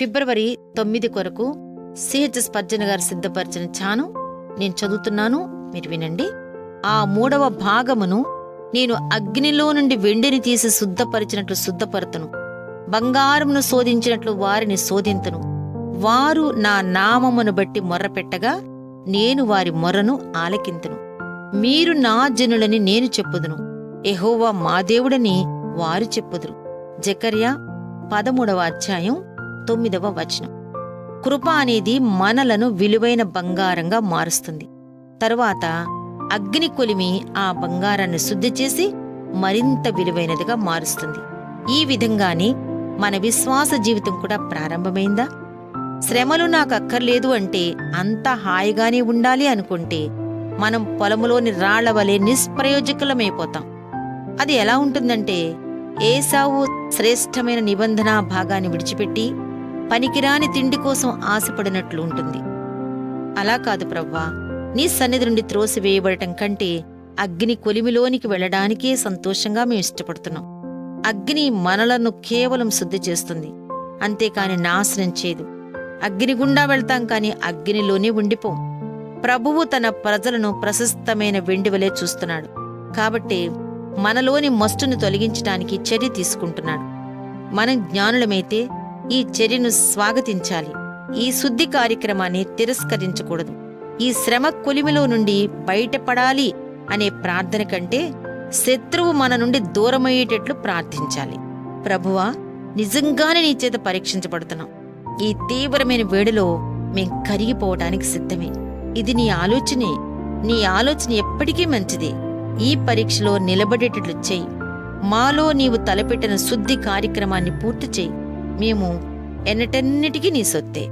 ఫిబ్రవరి తొమ్మిది కొరకు CH Spurgeon గారు సిద్ధపరిచిన ఛాను నేను చదువుతున్నాను మీరు వినండి. ఆ మూడవ భాగమును నేను అగ్నిలో నుండి వెండిని తీసి శుద్ధపరిచినట్లు శుద్ధపరుతును. బంగారమును శోధించినట్లు వారిని శోధింతును. వారు నా నామమును బట్టి మొర్రపెట్టగా నేను వారి మొర్రను ఆలకింతును. మీరు నా జనులని నేను చెప్పుదును. ఎహోవా మా దేవుడని వారు చెప్పుదురు. జకర్యా పదమూడవ అధ్యాయం తొమ్మిదవ వచనం. కృప అనేది మనలను విలువైన బంగారంగా మారుస్తుంది. తరువాత అగ్ని కొలిమి ఆ బంగారాన్ని శుద్ధి చేసి మరింత విలువైనదిగా మారుస్తుంది. ఈ విధంగానే మన విశ్వాస జీవితం కూడా ప్రారంభమైందా? శ్రమలు నాకు అక్కర్లేదు అంటే అంత హాయిగానే ఉండాలి అనుకుంటే మనం పొలములోని రాళ్ళ వలె నిష్ప్రయోజకులమైపోతాం. అది ఎలా ఉంటుందంటే ఏసావు శ్రేష్టమైన నిబంధన భాగాన్ని విడిచిపెట్టి పనికిరాని తిండి కోసం ఆశపడినట్లు ఉంటుంది. అలా కాదు ప్రవ్వా నీ సన్నిధి నుండి త్రోసివేయబడటం కంటే అగ్ని కొలిమిలోనికి వెళ్ళడానికే సంతోషంగా మేము ఇష్టపడుతున్నాం. అగ్ని మనలను కేవలం శుద్ధి చేస్తుంది. అంతేకాని నాశనం చేయదు. అగ్ని గుండా వెళ్తాం కాని అగ్నిలోనే ఉండిపోం. ప్రభువు తన ప్రజలను ప్రశస్తమైన వెండివలే చూస్తున్నాడు. కాబట్టి మనలోని మస్టును తొలగించటానికి చర్య తీసుకుంటున్నాడు. మనం జ్ఞానులమైతే ఈ చర్యను స్వాగతించాలి. ఈ శుద్ధి కార్యక్రమాన్ని తిరస్కరించకూడదు. ఈ శ్రమ కొలిమిలో నుండి బయటపడాలి అనే ప్రార్థన కంటే శత్రువు మన నుండి దూరమయ్యేటట్లు ప్రార్థించాలి. ప్రభువా నిజంగానే నీ చేత పరీక్షించబడుతున్నాం. ఈ తీవ్రమైన వేడిలో మేం కరిగిపోవటానికి సిద్ధమే. ఇది నీ ఆలోచనే. నీ ఆలోచన ఎప్పటికీ మంచిది. ఈ పరీక్షలో నిలబడేటట్లు చెయ్యి మాలో నీవు తలపెట్టిన శుద్ధి కార్యక్రమాన్ని పూర్తి చేయి. మేము ఎన్నటన్నిటికీ నీ సొత్తే.